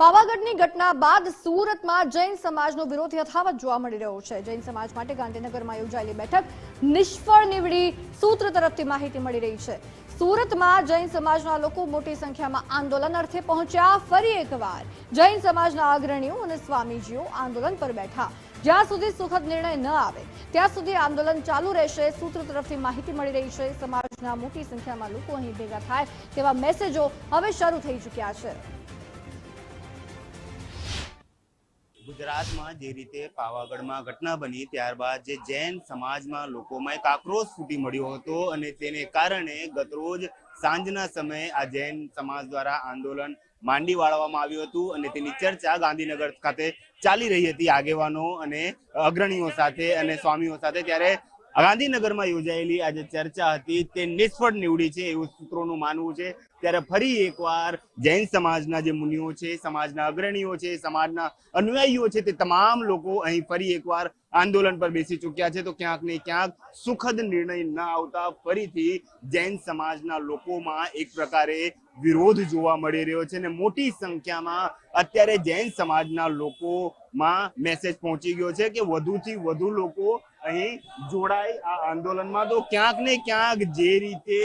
પાવાગઢની ઘટના બાદ સુરતમાં જૈન સમાજનો વિરોધ યથાવત જોવા મળી રહ્યો છે. જૈન સમાજ માટે ગાંધીનગરમાં યોજાયેલી બેઠક નિષ્ફળ નીવડી સૂત્ર તરફથી માહિતી મળી રહી છે. સુરતમાં જૈન સમાજના લોકો મોટી સંખ્યામાં આંદોલન અર્થે પહોંચ્યા. ફરી એકવાર જૈન સમાજના અગ્રણીઓ અને સ્વામીજીઓ આંદોલન પર બેઠા. જ્યાં સુધી સુખદ નિર્ણય ન આવે, ત્યાં સુધી આંદોલન ચાલુ રહેશે સૂત્ર તરફથી માહિતી મળી રહી છે. સમાજના મોટી સંખ્યામાં લોકો અહીં ભેગા થાય તેવા મેસેજો હવે શરૂ થઈ ચૂક્યા છે. ગુજરાતમાં જે રીતે પાવાગઢમાં ઘટના બની, ત્યારબાદ જે જૈન સમાજમાં લોકોમાં એક આક્રોશ ફૂટી મળ્યો હતો અને તેને કારણે ગતરોજ સાંજના સમયે આ જૈન સમાજ દ્વારા આંદોલન માંડી વાળવામાં આવ્યું હતું અને તેની ચર્ચા ગાંધીનગર ખાતે ચાલી રહી હતી આગેવાનો અને અગ્રણીઓ સાથે અને સ્વામીઓ સાથે. ત્યારે ગાંધીનગરમાં યોજાયેલી આ ચર્ચા હતી. તે નિષ્ફળ નીવડી છે એવું સૂત્રોનું માનવું છે. ત્યારે ફરી એકવાર જૈન સમાજના જે મુનિઓ છે, સમાજના અગ્રણીઓ છે, સમાજના અનુયાયીઓ છે, તે તમામ લોકો અહીં ફરી એકવાર આંદોલન પર બેસી ચૂક્યા છે. તો ક્યાંક ને ક્યાંક સુખદ નિર્ણય ન આવતા ફરીથી જૈન સમાજના લોકોમાં એક પ્રકારે વિરોધ જોવા મળી રહ્યો છે અને મોટી સંખ્યામાં અત્યારે જૈન સમાજના લોકોમાં મેસેજ પહોંચી ગયો છે કે વધુથી વધુ લોકો અહીં જોડાય આ આંદોલનમાં. તો ક્યાંક ને ક્યાંક જે રીતે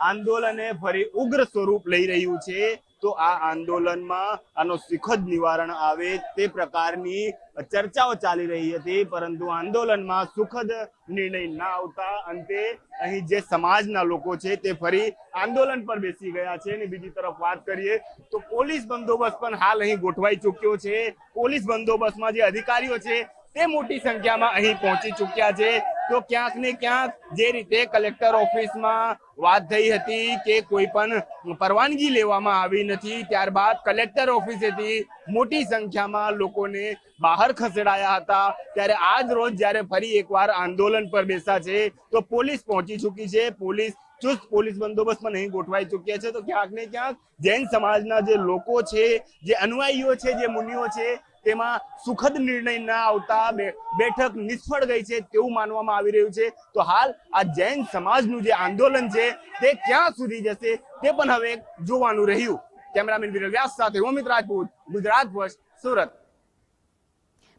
આંદોલન ફરી ઉગ્ર સ્વરૂપ લઈ રહ્યું છે તો આ આંદોલનમાં આનો સુખદ નિવારણ આવે તે પ્રકારની ચર્ચાઓ ચાલી રહી હતી, પરંતુ આંદોલનમાં સુખદ નિર્ણય ના આવતા અંતે અહીં જે સમાજના લોકો છે તે ફરી આંદોલન પર બેસી ગયા છે. અને બીજી તરફ વાત કરીએ તો પોલીસ બંદોબસ્ત પણ હાલ અહીં ગોઠવાઈ ચૂક્યો છે. પોલીસ બંદોબસ્તમાં જે અધિકારીઓ છે તે મોટી સંખ્યામાં અહીં પહોંચી ચૂક્યા છે. તો ક્યાંક ને ક્યાંક જે રીતે કલેક્ટર ઓફિસમાં વાત થઈ હતી કે કોઈ પણ પરવાનગી લેવામાં આવી નથી, ત્યારબાદ કલેક્ટર ઓફિસેથી મોટી સંખ્યામાં લોકોને બહાર ખસેડાયા હતા. ત્યારે આજ રોજ જ્યારે ફરી એકવાર આંદોલન પર બેસા છે, તો પોલીસ પહોંચી ચૂકી છે. પોલીસ ચુસ્ત પોલીસ બંદોબસ્ત પણ અહીં ગોઠવાઈ ચૂક્યા છે, તો ક્યાંક ને ક્યાંક જૈન સમાજના જે લોકો છે, જે અનુયાયીઓ છે, જે મુનિઓ છે, તેમાં સુખદ નિર્ણય ના આવતા બેઠક નિષ્ફળ ગઈ છે તેવું માનવામાં આવી રહ્યું છે. તો હાલ આ જૈન સમાજનું જે આંદોલન છે, તે ક્યાં સુધી જશે, તે પણ હવે જોવાનું રહ્યું. કેમેરામેન વિરલ વ્યાસ સાથે હું અમિત રાજપૂત, ગુજરાત વર્ષ સુરત.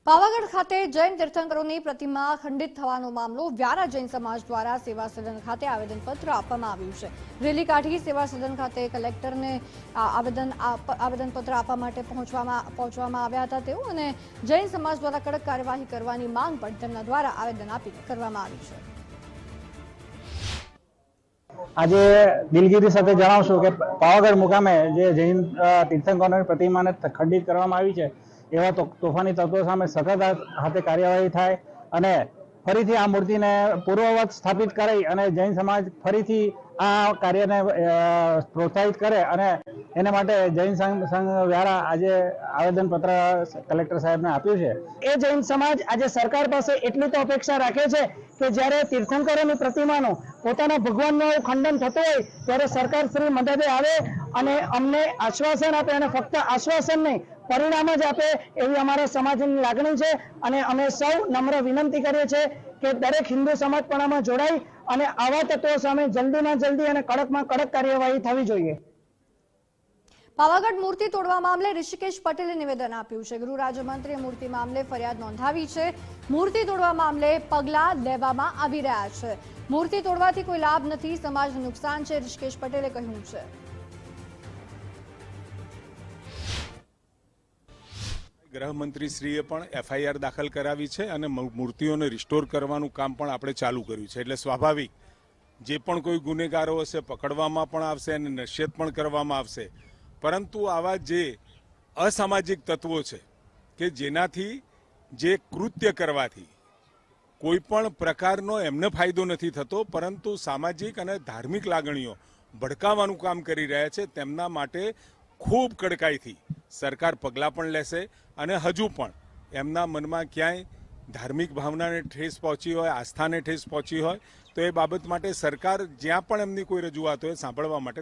પાવાગઢ ખાતે જૈન તીર્થંકરોની પ્રતિમા ખંડિત થવાનો મામલો વ્યારા જૈન સમાજ દ્વારા સેવા સદન ખાતે આવેદનપત્ર આપવામાં આવ્યું છે. રેલી કાઢી સેવા સદન ખાતે કલેક્ટરને આવેદન આવેદનપત્ર આપવા માટે પહોંચવામાં પહોંચવામાં આવ્યા હતા તેઓ અને જૈન સમાજ દ્વારા કડક કાર્યવાહી કરવાની માંગ પણ તેમના દ્વારા આવેદન આપી કરવામાં આવી છે. આજે દિલગીરી સાથે જણાવશું કે પાવાગઢ મુકામે જે જૈન તીર્થંકરોની પ્રતિમાને ખંડિત કરવામાં આવી છે એવા તોફાની તત્વો સામે સખત હાથ- કાર્યવાહી થાય અને ફરીથી આ મૂર્તિને પૂર્વવત સ્થાપિત કરાઈ અને જૈન સમાજ ફરીથી આ કાર્યને પ્રોત્સાહિત કરે અને એના માટે જૈન સંઘ સંઘ દ્વારા આજે આવેદનપત્ર કલેક્ટર સાહેબને આપ્યું છે. એ જૈન સમાજ આજે સરકાર પાસે એટલી તો અપેક્ષા રાખે છે કે જ્યારે તીર્થંકરોની પ્રતિમાનું પોતાના ભગવાનનું ખંડન થતું હોય ત્યારે સરકાર શ્રી મદદે આવે અને અમને આશ્વાસન આપે અને ફક્ત આશ્વાસન નહીં પરિણામ જ આપે એવી અમારા સમાજની લાગણી છે અને અમે સૌ નમ્ર વિનંતી કરીએ છીએ કે દરેક હિન્દુ સમાજ પણ અને આવા તત્વો સામે જલ્દીમાં જલ્દી અને કડકમાં કડક કાર્યવાહી થવી જોઈએ. પાવાગઢ મૂર્તિ તોડવા મામલે ઋષિકેશ પટેલે નિવેદન આપ્યું છે. ગૃહ રાજ્યમંત્રીએ મૂર્તિ મામલે ફરિયાદ નોંધાવી છે. મૂર્તિ તોડવા મામલે પગલાં લેવામાં આવી રહ્યા છે. મૂર્તિ તોડવાથી કોઈ લાભ નથી, સમાજને નુકસાન છે, ઋષિકેશ પટેલે કહ્યું છે. ગૃહમંત્રીશ્રીએ પણ એફઆઈઆર દાખલ કરાવી છે અને મૂર્તિઓને રિસ્ટોર કરવાનું કામ પણ આપણે ચાલુ કર્યું છે. એટલે સ્વાભાવિક, જે પણ કોઈ ગુનેગારો હશે, પકડવામાં પણ આવશે અને નશ્યત પણ કરવામાં આવશે. પરંતુ આવા જે અસામાજિક તત્વો છે કે જેનાથી જે કૃત્ય કરવાથી કોઈ પણ પ્રકારનો એમને ફાયદો નથી થતો, પરંતુ સામાજિક અને ધાર્મિક લાગણીઓ ભડકાવાનું કામ કરી રહ્યા છે, તેમના માટે ખૂબ કડકાઈથી. સરકાર પગલાં પણ લેશે અને હજુ પણ એમના મનમાં ક્યાંય ધાર્મિક ભાવનાને ઠેસ પહોંચી હોય, આસ્થાને ઠેસ પહોંચી હોય, તો એ બાબત માટે સરકાર જ્યાં પણ એમની કોઈ રજૂઆત હોય સાંભળવા માટે